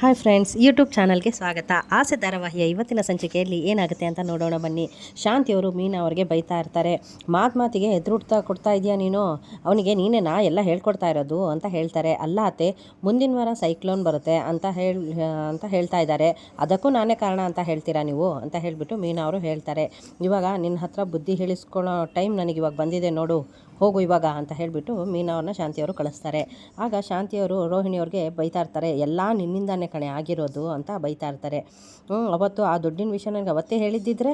Hi friends YouTube ಚಾನಲ್ಗೆ ಸ್ವಾಗತ. ಆಸೆ ಧಾರಾವಾಹಿಯ ಇವತ್ತಿನ ಸಂಚಿಕೆಯಲ್ಲಿ ಏನಾಗುತ್ತೆ ಅಂತ ನೋಡೋಣ ಬನ್ನಿ. ಶಾಂತಿಯವರು ಮೀನಾ ಅವರಿಗೆ ಬೈತಾ ಇರ್ತಾರೆ. ಮಾತು ಮಾತಿಗೆ ಎದುರುಡ್ತಾ ಕೊಡ್ತಾ ಇದೆಯಾ ನೀನು? ಅವನಿಗೆ ನೀನೇ ನಾ ಎಲ್ಲ ಹೇಳ್ಕೊಡ್ತಾ ಇರೋದು ಅಂತ ಹೇಳ್ತಾರೆ. ಅಲ್ಲ ಅತ್ತೆ, ಮುಂದಿನ ವಾರ ಸೈಕ್ಲೋನ್ ಬರುತ್ತೆ ಅಂತ ಹೇಳಿ, ಅಂತ ಹೇಳ್ತಾ ಇದ್ದಾರೆ. ಅದಕ್ಕೂ ನಾನೇ ಕಾರಣ ಅಂತ ಹೇಳ್ತೀರಾ ನೀವು? ಅಂತ ಹೇಳಿಬಿಟ್ಟು ಮೀನಾ ಅವರು ಹೇಳ್ತಾರೆ. ಇವಾಗ ನಿನ್ನ ಹತ್ರ ಬುದ್ಧಿ ಹೇಳಿಸ್ಕೊಳ್ಳೋ ಟೈಮ್ ನನಗೆ ಇವಾಗ ಬಂದಿದೆ ನೋಡು. ಹೋಗು ಇವಾಗ ಅಂತ ಹೇಳಿಬಿಟ್ಟು ಮೀನವ್ರನ್ನ ಶಾಂತಿಯವರು ಕಳಿಸ್ತಾರೆ. ಆಗ ಶಾಂತಿಯವರು ರೋಹಿಣಿಯವ್ರಿಗೆ ಬೈತಾ ಇರ್ತಾರೆ, ಎಲ್ಲ ನಿನ್ನಿಂದಾನೇ ಕಣೆ ಆಗಿರೋದು ಅಂತ ಬೈತಾ ಇರ್ತಾರೆ. ಅವತ್ತು ಆ ದುಡ್ಡಿನ ವಿಷಯ ನನಗೆ ಅವತ್ತೇ ಹೇಳಿದ್ದಿದ್ರೆ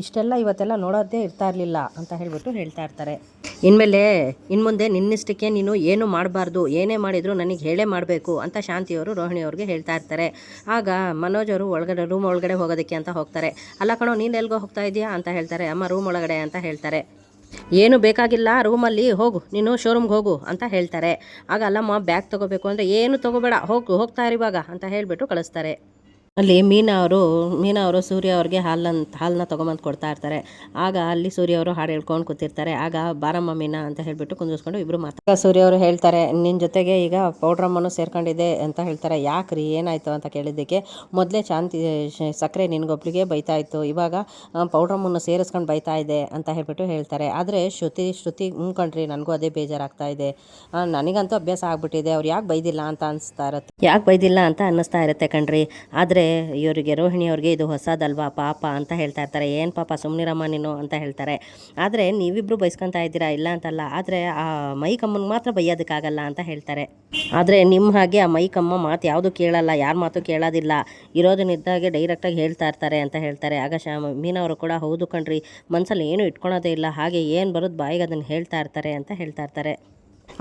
ಇಷ್ಟೆಲ್ಲ ಇವತ್ತೆಲ್ಲ ನೋಡೋದೇ ಇರ್ತಾ ಇರಲಿಲ್ಲ ಅಂತ ಹೇಳಿಬಿಟ್ಟು ಹೇಳ್ತಾ ಇರ್ತಾರೆ. ಇನ್ಮೇಲೆ, ಇನ್ಮುಂದೆ ನಿನ್ನಿಷ್ಟಕ್ಕೆ ನೀನು ಏನು ಮಾಡಬಾರ್ದು, ಏನೇ ಮಾಡಿದರೂ ನನಗೆ ಹೇಳೇ ಮಾಡಬೇಕು ಅಂತ ಶಾಂತಿಯವರು ರೋಹಿಣಿಯವ್ರಿಗೆ ಹೇಳ್ತಾ ಇರ್ತಾರೆ. ಆಗ ಮನೋಜ್ ಅವರು ಒಳಗಡೆ, ರೂಮ್ ಒಳಗಡೆ ಹೋಗೋದಕ್ಕೆ ಅಂತ ಹೋಗ್ತಾರೆ. ಅಲ್ಲ ಕಣೋ, ನೀನು ಎಲ್ಗೋ ಹೋಗ್ತಾ ಇದೆಯಾ ಅಂತ ಹೇಳ್ತಾರೆ. ಅಮ್ಮ, ರೂಮ್ ಒಳಗಡೆ ಅಂತ ಹೇಳ್ತಾರೆ. ಏನು ಬೇಕಾಗಿಲ್ಲ ರೂಮಲ್ಲಿ ಹೋಗು, ನೀನು ಶೋರೂಮ್ಗೆ ಹೋಗು ಅಂತ ಹೇಳ್ತಾರೆ. ಆಗ ಅಲ್ಲಮ್ಮ ಬ್ಯಾಗ್ ತೊಗೋಬೇಕು ಅಂದರೆ ಏನು ತೊಗೋಬೇಡ, ಹೋಗು, ಹೋಗ್ತಾ ಇರಿವಾಗ ಅಂತ ಹೇಳಿಬಿಟ್ಟು ಕಳಿಸ್ತಾರೆ. ಅಲ್ಲಿ ಮೀನಾ ಅವರು ಮೀನಾ ಅವರು ಸೂರ್ಯ ಅವ್ರಿಗೆ ಹಾಲನ್ನ ಹಾಲನ್ನ ತೊಗೊಂಬಂದು ಕೊಡ್ತಾ ಇರ್ತಾರೆ. ಆಗ ಅಲ್ಲಿ ಸೂರ್ಯ ಅವರು ಹಾಡು ಹೇಳ್ಕೊಂಡು ಕೂತಿರ್ತಾರೆ. ಆಗ ಬಾರಮ್ಮ ಮೀನಾ ಅಂತ ಹೇಳಿಬಿಟ್ಟು ಕುಂದಿಸ್ಕೊಂಡು ಇಬ್ಬರು ಮಾತಾಡ ಸೂರ್ಯ ಅವರು ಹೇಳ್ತಾರೆ ನಿನ್ನ ಜೊತೆಗೆ ಈಗ ಪೌಡ್ರಮ್ಮನು ಸೇರ್ಕೊಂಡಿದೆ ಅಂತ ಹೇಳ್ತಾರೆ. ಯಾಕ್ರಿ? ಏನಾಯಿತು ಅಂತ ಕೇಳಿದ್ದಕ್ಕೆ, ಮೊದಲೇ ಶಾಂತಿ, ಸಕ್ಕರೆ ನಿನಗೊಬ್ಳಿಗೆ ಬೈತಾ ಇತ್ತು. ಇವಾಗ ಪೌಡ್ರಮ್ಮನ್ನು ಸೇರಿಸ್ಕೊಂಡು ಬೈತಾ ಇದೆ ಅಂತ ಹೇಳ್ಬಿಟ್ಟು ಹೇಳ್ತಾರೆ. ಆದರೆ ಶ್ರುತಿ ಶ್ರುತಿ ಕಣ್ರಿ, ನನಗೂ ಅದೇ ಬೇಜಾರಾಗ್ತಾ ಇದೆ. ನನಗಂತೂ ಅಭ್ಯಾಸ ಆಗ್ಬಿಟ್ಟಿದೆ. ಅವ್ರು ಯಾಕೆ ಬೈದಿಲ್ಲ ಅಂತ ಅನಿಸ್ತಾ ಇರುತ್ತೆ? ಯಾಕೆ ಬೈದಿಲ್ಲ ಅಂತ ಅನ್ನಿಸ್ತಾ ಇರುತ್ತೆ ಕಣ್ರಿ. ಆದರೆ ಇವರಿಗೆ ರೋಹಿಣಿ ಅವ್ರಿಗೆ ಇದು ಹೊಸದಲ್ವಾ? ಪಾಪ ಅಂತ ಹೇಳ್ತಾ ಇರ್ತಾರೆ. ಏನು ಪಾಪ ಸುಮ್ಮನಿರಮ್ಮ ನೀನು ಅಂತ ಹೇಳ್ತಾರೆ. ಆದರೆ ನೀವಿಬ್ಬರು ಬೈಸ್ಕೊತಾ ಇದ್ದೀರಾ? ಇಲ್ಲ ಅಂತಲ್ಲ. ಆದರೆ ಆ ಮೈಕಮ್ಮನಿಗೆ ಮಾತ್ರ ಬೈಯೋದಕ್ಕಾಗಲ್ಲ ಅಂತ ಹೇಳ್ತಾರೆ. ಆದರೆ ನಿಮ್ಮ ಹಾಗೆ ಆ ಮೈಕಮ್ಮ ಮಾತು ಯಾವುದು ಕೇಳಲ್ಲ, ಯಾರ ಮಾತು ಕೇಳೋದಿಲ್ಲ. ಇರೋದನ್ನಿದ್ದಾಗೆ ಡೈರೆಕ್ಟಾಗಿ ಹೇಳ್ತಾ ಇರ್ತಾರೆ ಅಂತ ಹೇಳ್ತಾರೆ. ಆಗ ಶಾ ಮೀನವರು ಕೂಡ, ಹೌದು ಕಣ್ರಿ. ಮನಸ್ಸಲ್ಲಿ ಏನು ಇಟ್ಕೊಳೋದೇ ಇಲ್ಲ. ಹಾಗೆ ಏನು ಬರೋದು ಬಾಯಿಗೆ ಅದನ್ನು ಹೇಳ್ತಾ ಇರ್ತಾರೆ ಅಂತ ಹೇಳ್ತಾ ಇರ್ತಾರೆ.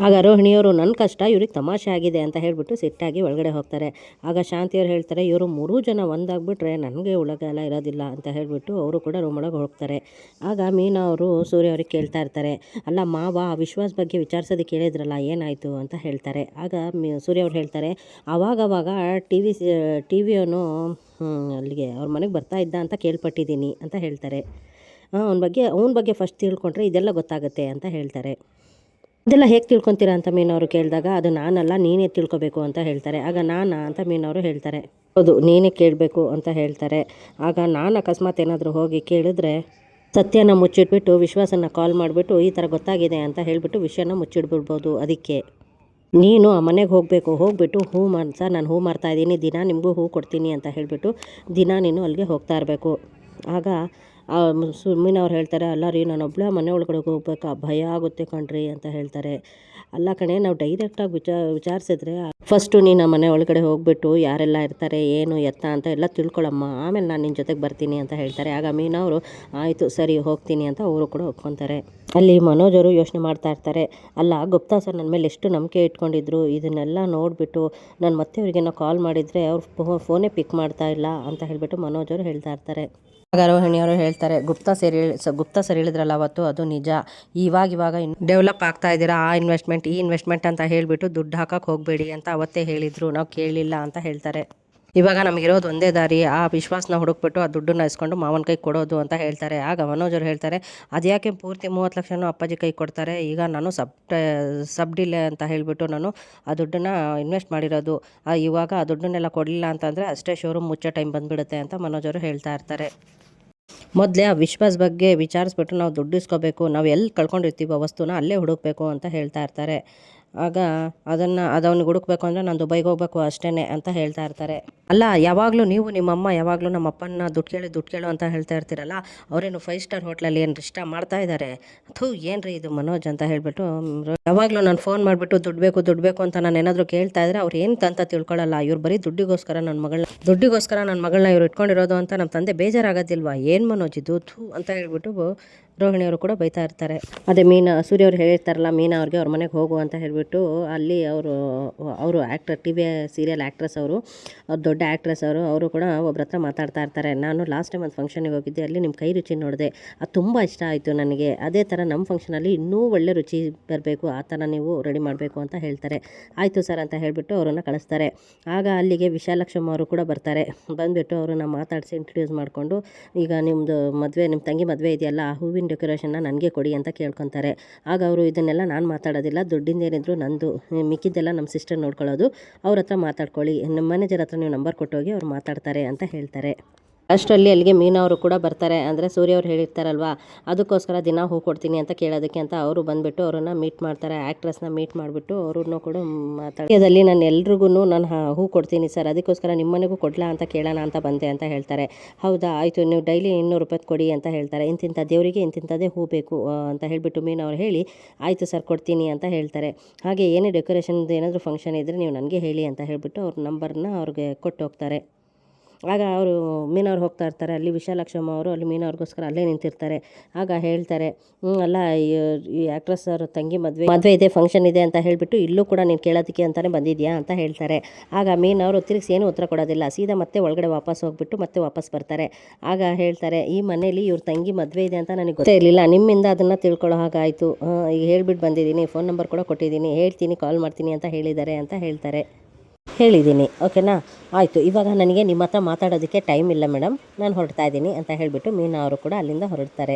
ಆಗ ರೋಹಿಣಿಯವರು ನನ್ನ ಕಷ್ಟ ಇವ್ರಿಗೆ ತಮಾಷೆ ಆಗಿದೆ ಅಂತ ಹೇಳಿಬಿಟ್ಟು ಸಿಟ್ಟಾಗಿ ಒಳಗಡೆ ಹೋಗ್ತಾರೆ. ಆಗ ಶಾಂತಿಯವರು ಹೇಳ್ತಾರೆ, ಇವರು ಮೂರೂ ಜನ ಒಂದಾಗ್ಬಿಟ್ರೆ ನನಗೆ ಒಳಗೆಲ್ಲ ಇರೋದಿಲ್ಲ ಅಂತ ಹೇಳಿಬಿಟ್ಟು ಅವರು ಕೂಡ ರೂಮ್ ಒಳಗೆ ಹೋಗ್ತಾರೆ. ಆಗ ಮೀನಾ ಅವರು ಸೂರ್ಯ ಅವ್ರಿಗೆ ಕೇಳ್ತಾ ಇರ್ತಾರೆ, ಅಲ್ಲ ಮಾವ, ಆ ವಿಶ್ವಾಸ ಬಗ್ಗೆ ವಿಚಾರಿಸೋದಕ್ಕೆ ಕೇಳಿದ್ರಲ್ಲ ಏನಾಯಿತು? ಅಂತ ಹೇಳ್ತಾರೆ. ಆಗ ಸೂರ್ಯ ಅವ್ರು ಹೇಳ್ತಾರೆ ಆವಾಗವಾಗ ಟಿ ವಿ ಟಿ ವಿಯವನು ಅಲ್ಲಿಗೆ ಅವ್ರ ಮನೆಗೆ ಬರ್ತಾ ಇದ್ದ ಅಂತ ಕೇಳ್ಪಟ್ಟಿದ್ದೀನಿ ಅಂತ ಹೇಳ್ತಾರೆ. ಅವನ ಬಗ್ಗೆ ಅವನ ಬಗ್ಗೆ ಫಸ್ಟ್ ತಿಳ್ಕೊಂಡ್ರೆ ಇದೆಲ್ಲ ಗೊತ್ತಾಗುತ್ತೆ ಅಂತ ಹೇಳ್ತಾರೆ. ಅದೆಲ್ಲ ಹೇಗೆ ತಿಳ್ಕೊತೀರಾ ಅಂತ ಮೀನವರು ಕೇಳಿದಾಗ, ಅದು ನಾನಲ್ಲ, ನೀನೇ ತಿಳ್ಕೊಬೇಕು ಅಂತ ಹೇಳ್ತಾರೆ. ಆಗ ನಾನಾ ಅಂತ ಮೀನವರು ಹೇಳ್ತಾರೆ. ಹೌದು, ನೀನೇ ಕೇಳಬೇಕು ಅಂತ ಹೇಳ್ತಾರೆ. ಆಗ ನಾನು ಅಕಸ್ಮಾತ್ ಏನಾದರೂ ಹೋಗಿ ಕೇಳಿದ್ರೆ ಸತ್ಯನ ಮುಚ್ಚಿಟ್ಬಿಟ್ಟು ವಿಶ್ವಾಸನ ಕಾಲ್ ಮಾಡಿಬಿಟ್ಟು, ಈ ಥರ ಗೊತ್ತಾಗಿದೆ ಅಂತ ಹೇಳಿಬಿಟ್ಟು ವಿಷಯನ ಮುಚ್ಚಿಡ್ಬಿಡ್ಬೋದು ಅದಕ್ಕೆ. ನೀನು ಆ ಮನೆಗೆ ಹೋಗಬೇಕು, ಹೋಗ್ಬಿಟ್ಟು ಹೂ ಮಾರ್ ಸರ್ ನಾನು ಹೂ ಮಾರ್ತಾ ಇದ್ದೀನಿ, ದಿನ ನಿಮಗೂ ಹೂ ಕೊಡ್ತೀನಿ ಅಂತ ಹೇಳಿಬಿಟ್ಟು ದಿನ ನೀನು ಅಲ್ಲಿಗೆ ಹೋಗ್ತಾ ಇರಬೇಕು. ಆಗ ಆ ಸುಮ್ಮಿನ ಅವ್ರು ಹೇಳ್ತಾರೆ ಅಲ್ಲ ರೀ ನಾನು ಒಬ್ಬಳೇ ಮನೆ ಒಳಗಡೆ ಹೋಗ್ಬೇಕಾ, ಭಯ ಆಗುತ್ತೆ ಕಣ್ರಿ ಅಂತ ಹೇಳ್ತಾರೆ. ಅಲ್ಲ ಕಣೆ, ನಾವು ಡೈರೆಕ್ಟಾಗಿ ವಿಚಾ, ವಿಚಾರಿಸಿದ್ರೆ, ಫಸ್ಟು ನೀನು ಮನೆ ಒಳಗಡೆ ಹೋಗ್ಬಿಟ್ಟು ಯಾರೆಲ್ಲ ಇರ್ತಾರೆ, ಏನು, ಎತ್ತ ಅಂತ ಎಲ್ಲ ತಿಳ್ಕೊಳ್ಳಮ್ಮ ಆಮೇಲೆ ನಾನು ನಿನ್ನ ಜೊತೆಗೆ ಬರ್ತೀನಿ ಅಂತ ಹೇಳ್ತಾರೆ. ಆಗ ಮೀನವರು, ಆಯಿತು, ಸರಿ, ಹೋಗ್ತೀನಿ ಅಂತ ಅವರು ಕೂಡ ಒಪ್ಕೊತಾರೆ. ಅಲ್ಲಿ ಮನೋಜರು ಯೋಚನೆ ಮಾಡ್ತಾ ಇರ್ತಾರೆ. ಅಲ್ಲ, ಗುಪ್ತಾ ಸರ್ ನನ್ನ ಮೇಲೆ ಎಷ್ಟು ನಂಬಿಕೆ ಇಟ್ಕೊಂಡಿದ್ರು, ಇದನ್ನೆಲ್ಲ ನೋಡಿಬಿಟ್ಟು ನಾನು ಮತ್ತೆ ಅವ್ರಿಗೇನೋ ಕಾಲ್ ಮಾಡಿದರೆ ಅವ್ರು ಫೋನೇ ಪಿಕ್ ಮಾಡ್ತಾ ಇಲ್ಲ ಅಂತ ಹೇಳಿಬಿಟ್ಟು ಮನೋಜರು ಹೇಳ್ತಾ ಇರ್ತಾರೆ. ಆಗ ರೋಹಿಣಿಯವರು ಹೇಳ್ತಾರೆ, ಗುಪ್ತ ಸೇರಿ ಗುಪ್ತ ಸರಿ ಹೇಳಿದ್ರಲ್ಲ ಅವತ್ತು, ಅದು ನಿಜ. ಇವಾಗ ಇವಾಗ ಡೆವಲಪ್ ಆಗ್ತಾ ಇದ್ದೀರಾ? ಆ ಇನ್ವೆಸ್ಟ್ಮೆಂಟ್, ಈ ಇನ್ವೆಸ್ಟ್ಮೆಂಟ್ ಅಂತ ಹೇಳಿಬಿಟ್ಟು ದುಡ್ಡು ಹಾಕಕ್ಕೆ ಹೋಗಬೇಡಿ ಅಂತ ಅವತ್ತೇ ಹೇಳಿದರು. ನಾವು ಕೇಳಿಲ್ಲ ಅಂತ ಹೇಳ್ತಾರೆ. ಇವಾಗ ನಮಗಿರೋದು ಒಂದೇ ದಾರಿ. ಆ ವಿಶ್ವಾಸನ ಹುಡುಕ್ಬಿಟ್ಟು ಆ ದುಡ್ಡನ್ನ ಇಸ್ಕೊಂಡು ಮಾವನ ಕೈ ಕೊಡೋದು ಅಂತ ಹೇಳ್ತಾರೆ. ಆಗ ಮನೋಜರು ಹೇಳ್ತಾರೆ ಅದ್ಯಾಕೆ ಪೂರ್ತಿ ಮೂವತ್ತು ಲಕ್ಷನೂ ಅಪ್ಪಾಜಿ ಕೈ ಕೊಡ್ತಾರೆ? ಈಗ ನಾನು ಸಬ್ ಸಬ್ ಡಿಲೆ ಅಂತ ಹೇಳಿಬಿಟ್ಟು ನಾನು ಆ ದುಡ್ಡನ್ನು ಇನ್ವೆಸ್ಟ್ ಮಾಡಿರೋದು. ಇವಾಗ ಆ ದುಡ್ಡನ್ನೆಲ್ಲ ಕೊಡಲಿಲ್ಲ ಅಂತಂದರೆ ಅಷ್ಟೇ ಶೋರೂಮ್ ಮುಚ್ಚೋ ಟೈಮ್ ಬಂದುಬಿಡುತ್ತೆ ಅಂತ ಮನೋಜರು ಹೇಳ್ತಾ ಇರ್ತಾರೆ. ಮೊದಲೇ ಆ ವಿಶ್ವಾಸ ಬಗ್ಗೆ ವಿಚಾರಿಸ್ಬಿಟ್ಟು ನಾವು ದುಡ್ಡು ಇಸ್ಕೋಬೇಕು, ನಾವು ಎಲ್ಲಿ ಕಳ್ಕೊಂಡಿರ್ತೀವೋ ವಸ್ತುನ ಅಲ್ಲೇ ಹುಡುಕ್ಬೇಕು ಅಂತ ಹೇಳ್ತಾ ಇರ್ತಾರೆ. ಆಗ ಅದನ್ನು ಹುಡುಕ್ಬೇಕು ಅಂದರೆ ನಾನು ದುಬೈಗೆ ಹೋಗ್ಬೇಕು ಅಷ್ಟೇನೆ ಅಂತ ಹೇಳ್ತಾ ಇರ್ತಾರೆ. ಅಲ್ಲ, ಯಾವಾಗಲೂ ನೀವು ನಿಮ್ಮಮ್ಮ, ಯಾವಾಗಲೂ ನಮ್ಮ ಅಪ್ಪನ ದುಡ್ಡು ಕೇಳಿ, ದುಡ್ಡು ಕೇಳು ಅಂತ ಹೇಳ್ತಾ ಇರ್ತೀರಲ್ಲ, ಅವರೇನು ಫೈವ್ ಸ್ಟಾರ್ ಹೋಟ್ಲಲ್ಲಿ ಏನು ಇಷ್ಟ ಮಾಡ್ತಾ ಇದ್ದಾರೆ ಥೂ, ಏನ್ರಿ ಇದು ಮನೋಜ್ ಅಂತ ಹೇಳಿಬಿಟ್ಟು ಯಾವಾಗಲೂ ನಾನು ಫೋನ್ ಮಾಡಿಬಿಟ್ಟು ದುಡ್ಡು ಬೇಕು ದುಡ್ಡು ಬೇಕು ಅಂತ ನಾನು ಏನಾದರೂ ಕೇಳ್ತಾ ಇದ್ರೆ ಅವ್ರು ಏನು ಅಂತ ತಿಳ್ಕೊಳ್ಳಲ್ಲ ಇವ್ರು ಬರೀ ದುಡ್ಡಿಗೋಸ್ಕರ ನನ್ನ ಮಗಳನ್ನ, ದುಡ್ಡಿಗೋಸ್ಕರ ನನ್ನ ಮಗಳನ್ನ ಇವ್ರು ಇಟ್ಕೊಂಡಿರೋದು ಅಂತ ನಮ್ಮ ತಂದೆ ಬೇಜಾರಾಗೋದಿಲ್ವಾ? ಏನು ಮನೋಜ್ ಇದು? ಥೂ ಅಂತ ಹೇಳ್ಬಿಟ್ಟು ರೋಹಿಣಿಯವರು ಕೂಡ ಬೈತಾ ಇರ್ತಾರೆ. ಅದೇ ಮೀನಾ, ಸೂರ್ಯ ಅವ್ರು ಹೇಳಿರ್ತಾರಲ್ಲ, ಮೀನಾ ಅವ್ರಿಗೆ ಅವ್ರ ಮನೆಗೆ ಹೋಗು ಅಂತ ಹೇಳಿಬಿಟ್ಟು ಅಲ್ಲಿ ಅವರು ಅವರು actor T V serial actress ಅವರು, ಅವ್ರು ದೊಡ್ಡ ಆ್ಯಕ್ಟ್ರೆಸ್ ಅವರು ಅವರು ಕೂಡ ಒಬ್ರ ಹತ್ರ ಮಾತಾಡ್ತಾ ಇರ್ತಾರೆ. ನಾನು ಲಾಸ್ಟ್ ಟೈಮ್ ಒಂದು ಫಂಕ್ಷನಿಗೆ ಹೋಗಿದ್ದೆ, ಅಲ್ಲಿ ನಿಮ್ಮ ಕೈ ರುಚಿ ನೋಡಿದೆ, ಅದು ತುಂಬ ಇಷ್ಟ ಆಯಿತು ನನಗೆ. ಅದೇ ಥರ ನಮ್ಮ ಫಂಕ್ಷನಲ್ಲಿ ಇನ್ನೂ ಒಳ್ಳೆ ರುಚಿ ಬರಬೇಕು, ಆ ಥರ ನೀವು ರೆಡಿ ಮಾಡಬೇಕು ಅಂತ ಹೇಳ್ತಾರೆ. ಆಯಿತು ಸರ್ ಅಂತ ಹೇಳಿಬಿಟ್ಟು ಅವರನ್ನು ಕಳಿಸ್ತಾರೆ. ಆಗ ಅಲ್ಲಿಗೆ ವಿಶಾಲಕ್ಷಮ್ಮ ಅವರು ಕೂಡ ಬರ್ತಾರೆ. ಬಂದುಬಿಟ್ಟು ಅವರನ್ನು ಮಾತಾಡಿಸಿ ಇಂಟ್ರಡ್ಯೂಸ್ ಮಾಡಿಕೊಂಡು, ಈಗ ನಿಮ್ಮದು ಮದುವೆ ನಿಮ್ಮ ತಂಗಿ ಮದುವೆ ಇದೆಯಲ್ಲ, ಆ ಹೂವಿನ ಡೆಕೋರೇಷನ್ನ ನನಗೆ ಕೊಡಿ ಅಂತ ಕೇಳ್ಕೊತಾರೆ. ಆಗ ಅವರು ಇದನ್ನೆಲ್ಲ ನಾನು ಮಾತಾಡೋದಿಲ್ಲ. ದುಡ್ಡಿಂದೇನಿದ್ರು ನಂದು, ಮಿಕ್ಕಿದ್ದೆಲ್ಲ ನಮ್ಮ ಸಿಸ್ಟರ್ ನೋಡ್ಕೊಳ್ಳೋದು. ಅವ್ರ ಹತ್ರ ಮಾತಾಡ್ಕೊಳ್ಳಿ. ನಮ್ಮ ಮ್ಯಾನೇಜರ್ ಹತ್ರ ನೀವು ನಂಬರ್ ಕೊಟ್ಟೋಗಿ ಅವ್ರು ಮಾತಾಡ್ತಾರೆ ಅಂತ ಹೇಳ್ತಾರೆ. ಅಷ್ಟರಲ್ಲಿ ಅಲ್ಲಿಗೆ ಮೀನವರು ಕೂಡ ಬರ್ತಾರೆ. ಅಂದರೆ ಸೂರ್ಯ ಅವ್ರು ಹೇಳಿರ್ತಾರಲ್ವಾ, ಅದಕ್ಕೋಸ್ಕರ ದಿನ ಹೂ ಕೊಡ್ತೀನಿ ಅಂತ ಕೇಳೋದಕ್ಕೆ ಅಂತ ಅವರು ಬಂದುಬಿಟ್ಟು ಅವರನ್ನು ಮೀಟ್ ಮಾಡ್ತಾರೆ. ಆ್ಯಕ್ಟ್ರೆಸ್ನ ಮೀಟ್ ಮಾಡಿಬಿಟ್ಟು ಅವ್ರನ್ನೂ ಕೂಡ ಮಾತಾಡೋದಲ್ಲಿ ನಾನು ಎಲ್ರಿಗೂ ನಾನು ಹೂ ಕೊಡ್ತೀನಿ ಸರ್, ಅದಕ್ಕೋಸ್ಕರ ನಿಮ್ಮನೆಗೂ ಕೊಡಲಾ ಅಂತ ಕೇಳೋಣ ಅಂತ ಬಂದೆ ಅಂತ ಹೇಳ್ತಾರೆ. ಹೌದಾ, ಆಯಿತು, ನೀವು ಡೈಲಿ ಇನ್ನೂರು ರೂಪಾಯಿ ಕೊಡಿ ಅಂತ ಹೇಳ್ತಾರೆ. ಇಂತಿಂಥ ದೇವರಿಗೆ ಇಂತಿಂಥದ್ದೇ ಹೂ ಬೇಕು ಅಂತ ಹೇಳಿಬಿಟ್ಟು ಮೀನವ್ರು ಹೇಳಿ, ಆಯಿತು ಸರ್, ಕೊಡ್ತೀನಿ ಅಂತ ಹೇಳ್ತಾರೆ. ಹಾಗೆ ಏನೇ ಡೆಕೋರೇಷನ್ದು ಏನಾದರೂ ಫಂಕ್ಷನ್ ಇದ್ದರೆ ನೀವು ನನಗೆ ಹೇಳಿ ಅಂತ ಹೇಳಿಬಿಟ್ಟು ಅವ್ರ ನಂಬರ್ನ ಅವ್ರಿಗೆ ಕೊಟ್ಟು ಹೋಗ್ತಾರೆ. ಆಗ ಅವರು ಮೀನವ್ರು ಹೋಗ್ತಾ ಇರ್ತಾರೆ, ಅಲ್ಲಿ ವಿಶಾಲಾಕ್ಷಮ್ಮ ಅವರು ಅಲ್ಲಿ ಮೀನವ್ರಿಗೋಸ್ಕರ ಅಲ್ಲೇ ನಿಂತಿರ್ತಾರೆ. ಆಗ ಹೇಳ್ತಾರೆ ಹ್ಞೂ ಅಲ್ಲ, ಈ- ಆ್ಯಕ್ಟ್ರೆಸ್ ಅವ್ರ ತಂಗಿ ಮದುವೆ ಮದುವೆ ಇದೆ ಫಂಕ್ಷನ್ ಇದೆ ಅಂತ ಹೇಳಿಬಿಟ್ಟು ಇಲ್ಲೂ ಕೂಡ ನೀನು ಕೇಳೋದಕ್ಕೆ ಅಂತಲೇ ಬಂದಿದ್ಯಾ ಅಂತ ಹೇಳ್ತಾರೆ. ಆಗ ಮೀನವರು ತಿರುಗಿಸಿ ಏನೂ ಉತ್ತರ ಕೊಡೋದಿಲ್ಲ, ಸೀದಾ ಮತ್ತೆ ಒಳಗಡೆ ವಾಪಸ್ ಹೋಗ್ಬಿಟ್ಟು ಮತ್ತೆ ವಾಪಸ್ ಬರ್ತಾರೆ. ಆಗ ಹೇಳ್ತಾರೆ, ಈ ಮನೇಲಿ ಇವ್ರ ತಂಗಿ ಮದುವೆ ಇದೆ ಅಂತ ನನಗೆ ಗೊತ್ತೇ ಇರಲಿಲ್ಲ, ನಿಮ್ಮಿಂದ ಅದನ್ನು ತಿಳ್ಕೊಳ್ಳೋ ಹಾಗಾಯಿತು ಈಗ ಹೇಳ್ಬಿಟ್ಟು ಬಂದಿದ್ದೀನಿ ಫೋನ್ ನಂಬರ್ ಕೂಡ ಕೊಟ್ಟಿದ್ದೀನಿ, ಹೇಳ್ತೀನಿ ಕಾಲ್ ಮಾಡ್ತೀನಿ ಅಂತ ಹೇಳಿದ್ದಾರೆ ಅಂತ ಹೇಳ್ತಾರೆ. ಹೇಳಿದ್ದೀನಿ ಓಕೆನಾ ಆಯಿತು, ಇವಾಗ ನನಗೆ ನಿಮ್ಮ ಹತ್ರ ಮಾತಾಡೋದಕ್ಕೆ ಟೈಮ್ ಇಲ್ಲ ಮೇಡಮ್ ನಾನು ಹೊರಡ್ತಾ ಇದ್ದೀನಿ ಅಂತ ಹೇಳಿಬಿಟ್ಟು ಮೀನಾ ಅವರು ಕೂಡ ಅಲ್ಲಿಂದ ಹೊರಡ್ತಾರೆ.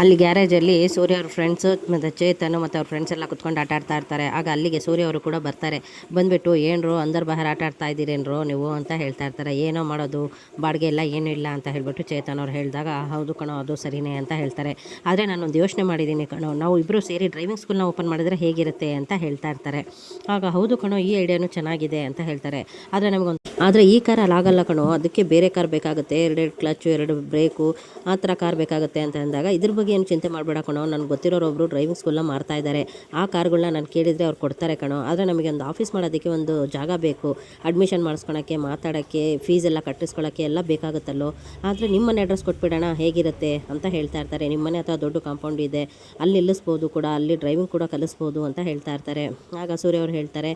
ಅಲ್ಲಿ ಗ್ಯಾರೇಜಲ್ಲಿ ಸೂರ್ಯ ಅವ್ರ ಫ್ರೆಂಡ್ಸು ಮತ್ತು ಚೇತನ್ ಮತ್ತು ಅವ್ರ ಫ್ರೆಂಡ್ಸ್ ಎಲ್ಲ ಕುತ್ಕೊಂಡು ಆಟ ಆಡ್ತಾ ಇರ್ತಾರೆ. ಆಗ ಅಲ್ಲಿಗೆ ಸೂರ್ಯ ಅವರು ಕೂಡ ಬರ್ತಾರೆ. ಬಂದುಬಿಟ್ಟು, ಏನ್ರು ಅಂದರ್ ಬಹರ್ ಆಟ ಆಡ್ತಾ ಇದ್ದೀರೇನ್ರು ನೀವು? ಅಂತ ಹೇಳ್ತಾ ಇರ್ತಾರೆ. ಏನೋ ಮಾಡೋದು, ಬಾಡಿಗೆ ಎಲ್ಲ ಏನೂ ಇಲ್ಲ, ಅಂತ ಹೇಳ್ಬಿಟ್ಟು ಚೇತನ್ ಅವ್ರು ಹೇಳಿದಾಗ ಹೌದು ಕಣೋ, ಅದು ಸರಿನೇ, ಅಂತ ಹೇಳ್ತಾರೆ. ಆದರೆ ನಾನೊಂದು ಯೋಚನೆ ಮಾಡಿದ್ದೀನಿ ಕಣೋ, ನಾವು ಇಬ್ಬರು ಸೇರಿ ಡ್ರೈವಿಂಗ್ ಸ್ಕೂಲ್ನ ಓಪನ್ ಮಾಡಿದರೆ ಹೇಗಿರುತ್ತೆ ಅಂತ ಹೇಳ್ತಾ ಇರ್ತಾರೆ. ಆಗ, ಹೌದು ಕಣೋ, ಈ ಐಡಿಯಾನು ಚೆನ್ನಾಗಿದೆ, ಅಂತ ಹೇಳ್ತಾರೆ. ಆದರೆ ನಮಗೊಂದು ಆದರೆ ಈ ಕಾರ್ ಅಲ್ಲಿ ಆಗಲ್ಲ ಕಣೋ. ಅದಕ್ಕೆ ಬೇರೆ ಕಾರ್ ಬೇಕಾಗುತ್ತೆ. ಎರಡೆರಡು ಕ್ಲಚ್ಚು ಎರಡು ಬ್ರೇಕು ಆ ಥರ ಕಾರ್ ಬೇಕಾಗುತ್ತೆ ಅಂತ ಅಂದಾಗ ಇದ್ರ ಬಗ್ಗೆ ಏನು ಚಿಂತೆ ಮಾಡಬೇಡ ಕಣೋ. ನನಗೆ ಗೊತ್ತಿರೋರೊಬ್ಬರು ಡ್ರೈವಿಂಗ್ ಸ್ಕೂಲ್ನ ಮಾಡ್ತಾ ಇದ್ದಾರೆ ಆ ಕಾರ್ಗಳನ್ನ ನಾನು ಕೇಳಿದರೆ ಅವ್ರು ಕೊಡ್ತಾರೆ ಕಣೋ. ಆದರೆ ನಮಗೆ ಒಂದು ಆಫೀಸ್ ಮಾಡೋದಕ್ಕೆ ಒಂದು ಜಾಗ ಬೇಕು. ಅಡ್ಮಿಷನ್ ಮಾಡಿಸ್ಕೊಳಕ್ಕೆ, ಮಾತಾಡೋಕ್ಕೆ ಫೀಸ್ ಎಲ್ಲ ಕಟ್ಟಿಸ್ಕೊಳ್ಳೋಕ್ಕೆ ಎಲ್ಲ ಬೇಕಾಗುತ್ತಲ್ಲೋ. ಆದರೆ ನಿಮ್ಮನೆ ಅಡ್ರೆಸ್ ಕೊಟ್ಬಿಡೋಣ. ಹೇಗಿರುತ್ತೆ ಅಂತ ಹೇಳ್ತಾ ಇರ್ತಾರೆ. ನಿಮ್ಮನೆ ಹತ್ರ ದೊಡ್ಡ ಕಾಂಪೌಂಡ್ ಇದೆ. ಅಲ್ಲಿ ನಿಲ್ಲಿಸ್ಬೋದು ಕೂಡ. ಅಲ್ಲಿ ಡ್ರೈವಿಂಗ್ ಕೂಡ ಕಲಿಸ್ಬೋದು ಅಂತ ಹೇಳ್ತಾ ಇರ್ತಾರೆ. ಆಗ ಸೂರ್ಯ ಅವ್ರು ಹೇಳ್ತಾರೆ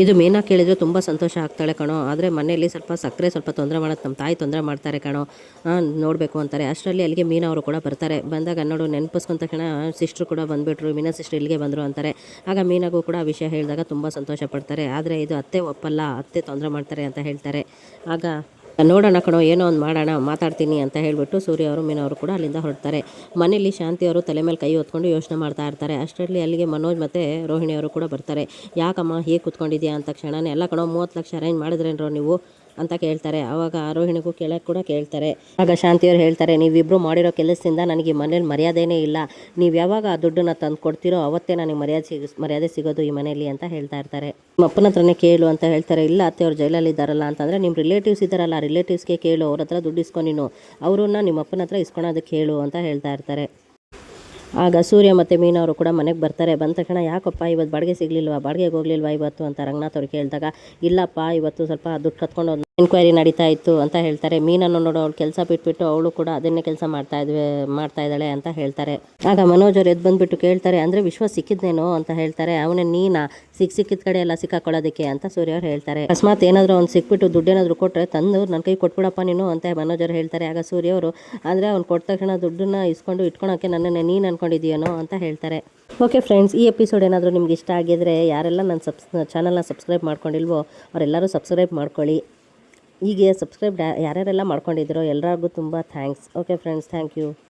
ಇದು ಮೀನಾ ಕೇಳಿದ್ರೆ ತುಂಬ ಸಂತೋಷ ಆಗ್ತಾಳೆ ಕಣೋ. ಆದರೆ ಮನೆಯಲ್ಲಿ ಸ್ವಲ್ಪ ಸಕ್ಕರೆ ಸ್ವಲ್ಪ ತೊಂದರೆ ಮಾಡೋದು ನಮ್ಮ ತಾಯಿ ತೊಂದರೆ ಮಾಡ್ತಾರೆ ಕಣೋ. ನೋಡಬೇಕು ಅಂತಾರೆ. ಅಷ್ಟರಲ್ಲಿ ಅಲ್ಲಿಗೆ ಮೀನಾ ಅವರು ಕೂಡ ಬರ್ತಾರೆ. ಬಂದಾಗ ನೋಡು, ನೆನಪಿಸ್ಕೊಂಡ ತಕ್ಷಣ ಸಿಸ್ಟ್ರು ಕೂಡ ಬಂದುಬಿಟ್ರು, ಮೀನಾ ಸಿಸ್ಟ್ರು ಇಲ್ಲಿಗೆ ಬಂದರು ಅಂತಾರೆ. ಆಗ ಮೀನಾಗೂ ಕೂಡ ವಿಷಯ ಹೇಳಿದಾಗ ತುಂಬ ಸಂತೋಷ ಪಡ್ತಾರೆ. ಆದರೆ ಇದು ಅತ್ತೆ ಒಪ್ಪಲ್ಲ, ಅತ್ತೆ ತೊಂದರೆ ಮಾಡ್ತಾರೆ ಅಂತ ಹೇಳ್ತಾರೆ. ಆಗ ನೋಡೋಣ ಕಣೋ, ಏನೋ ಒಂದು ಮಾಡೋಣ, ಮಾತಾಡ್ತೀನಿ ಅಂತ ಹೇಳಿಬಿಟ್ಟು ಸೂರ್ಯ ಅವರು ಮೀನವರು ಕೂಡ ಅಲ್ಲಿಂದ ಹೊರಡ್ತಾರೆ. ಶಾಂತಿ ಅವರು ತಲೆ ಮೇಲೆ ಕೈ ಹೊತ್ಕೊಂಡು ಯೋಚನೆ ಮಾಡ್ತಾ ಇರ್ತಾರೆ. ಅಷ್ಟರಲ್ಲಿ ಅಲ್ಲಿಗೆ ಮನೋಜ್ ಮತ್ತು ರೋಹಿಣಿ ಅವರು ಕೂಡ ಬರ್ತಾರೆ. ಯಾಕಮ್ಮ, ಹೇಗೆ ಕುತ್ಕೊಂಡಿದ್ಯಾ ಅಂತ ಕ್ಷಣನೇ ಎಲ್ಲ ಕಣೋ, ಮೂವತ್ತು ಲಕ್ಷ ಅರೇಂಜ್ ಮಾಡಿದ್ರೇನ್ರೋ ನೀವು? ಅಂತ ಕೇಳ್ತಾರೆ. ಆವಾಗ ಆರೋಹಿಣಿಗೂ ಕೇಳಕ್ಕೆ ಕೂಡ ಕೇಳ್ತಾರೆ. ಆಗ ಶಾಂತಿಯವ್ರು ಹೇಳ್ತಾರೆ ನೀವಿಬ್ಬರು ಮಾಡಿರೋ ಕೆಲಸದಿಂದ ನನಗೆ ಮನೇಲಿ ಮರ್ಯಾದೆನೇ ಇಲ್ಲ. ನೀವು ಯಾವಾಗ ಆ ದುಡ್ಡನ್ನು ತಂದು ಕೊಡ್ತೀರೋ ಅವತ್ತೇ ನನಗೆ ಮರ್ಯಾದೆ ಸಿಗ, ಮರ್ಯಾದೆ ಸಿಗೋದು ಈ ಮನೆಯಲ್ಲಿ ಅಂತ ಹೇಳ್ತಾ ಇರ್ತಾರೆ. ನಿಮ್ಮ ಅಪ್ಪನ ಹತ್ರನೇ ಕೇಳು ಅಂತ ಹೇಳ್ತಾರೆ. ಇಲ್ಲ ಅತ್ತೆ, ಅವ್ರು ಜೈಲಲ್ಲಿ ಇದ್ದಾರಲ್ಲ ಅಂತಂದರೆ ನಿಮ್ಮ ರಿಲೇಟಿವ್ಸ್ ಇದ್ದಾರಲ್ಲ ರಿಲೇಟಿವ್ಸ್ಗೆ ಕೇಳು. ಅವ್ರ ಹತ್ರ ದುಡ್ಡು ಇಸ್ಕೊಂಡು ನೀನು. ಅವ್ರನ್ನ ನಿಮ್ಮ ಅಪ್ಪನ ಹತ್ರ ಇಸ್ಕೊಳೋದಕ್ಕೆ ಹೇಳು ಅಂತ ಹೇಳ್ತಾ ಇರ್ತಾರೆ. ಆಗ ಸೂರ್ಯ ಮತ್ತು ಮೀನವರು ಕೂಡ ಮನೆಗೆ ಬರ್ತಾರೆ. ಬಂದ ತಕ್ಷಣ, ಯಾಕಪ್ಪ, ಇವತ್ತು ಬಾಡಿಗೆ ಸಿಗಲಿಲ್ವಾ? ಬಾಡಿಗೆಗೆ ಹೋಗ್ಲಿಲ್ವಾ ಇವತ್ತು? ಅಂತ ರಂಗನಾಥ್ ಅವ್ರು ಕೇಳಿದಾಗ, ಇಲ್ಲಪ್ಪ, ಇವತ್ತು ಸ್ವಲ್ಪ ದುಡ್ಡು ಕತ್ಕೊಂಡು ಎನ್ಕ್ವೈರಿ ನಡೀತಾ ಇತ್ತು ಅಂತ ಹೇಳ್ತಾರೆ. ಮೀನನ್ನು ನೋಡು ಅವಳು ಕೆಲಸ ಬಿಟ್ಬಿಟ್ಟು ಅವಳು ಕೂಡ ಅದನ್ನೇ ಕೆಲಸ ಮಾಡ್ತಾ ಇದ್ವಿ, ಮಾಡ್ತಾ ಇದ್ದಾಳೆ ಅಂತ ಹೇಳ್ತಾರೆ. ಆಗ ಮನೋಜ್ ಅವ್ರು ಎದ್ದು ಬಂದ್ಬಿಟ್ಟು ಕೇಳ್ತಾರೆ, ಅಂದರೆ ವಿಶ್ವ ಸಿಕ್ಕಿದ್ದೇನೋ ಅಂತ ಹೇಳ್ತಾರೆ. ಅವನೇ ನೀನಾ? ಸಿಕ್, ಸಿಕ್ಕಿದ ಕಡೆ ಎಲ್ಲ ಸಿಕ್ಕಾಕೊಳ್ಳೋದಕ್ಕೆ? ಅಂತ ಸೂರ್ಯ ಅವ್ರು ಹೇಳ್ತಾರೆ. ಅಕಸ್ಮಾತ್ ಏನಾದರೂ ಅವ್ನು ಸಿಕ್ಬಿಟ್ಟು ದುಡ್ಡೇನಾದರೂ ಕೊಟ್ಟರೆ ತಂದು ನನ್ನ ಕೈ ಕೊಟ್ಬಿಡಪ್ಪ ನೀನು ಅಂತ ಮನೋಜ್ ಅವ್ರು ಹೇಳ್ತಾರೆ. ಆಗ ಸೂರ್ಯ ಅವರು, ಅಂದರೆ ಅವ್ನು ಕೊಟ್ಟ ತಕ್ಷಣ ದುಡ್ಡನ್ನ ಇಸ್ಕೊಂಡು ಇಟ್ಕೊಳಕ್ಕೆ ನನ್ನನ್ನೇ ನೀನು ಅನ್ಕೊಂಡಿದ್ದೀಯನೋ? ಅಂತ ಹೇಳ್ತಾರೆ. ಓಕೆ ಫ್ರೆಂಡ್ಸ್, ಈ ಎಪಿಸೋಡ್ ಏನಾದರೂ ನಿಮ್ಗೆ ಇಷ್ಟ ಆಗಿದ್ರೆ ಯಾರೆಲ್ಲ ನನ್ನ ಸಬ್ಸ್ ಚಾನಲ್ನ ಸಬ್ಸ್ಕ್ರೈಬ್ ಮಾಡ್ಕೊಂಡಿಲ್ವೋ, ಅವರೆಲ್ಲರೂ ಸಬ್ಸ್ಕ್ರೈಬ್ ಮಾಡ್ಕೊಳ್ಳಿ. ಹೀಗೆ ಸಬ್ಸ್ಕ್ರೈಬ್ ಯಾರ್ಯಾರೆಲ್ಲ ಮಾಡ್ಕೊಂಡಿದ್ದೀರೋ ಎಲ್ಲರಿಗೂ ತುಂಬ thanks okay friends thank you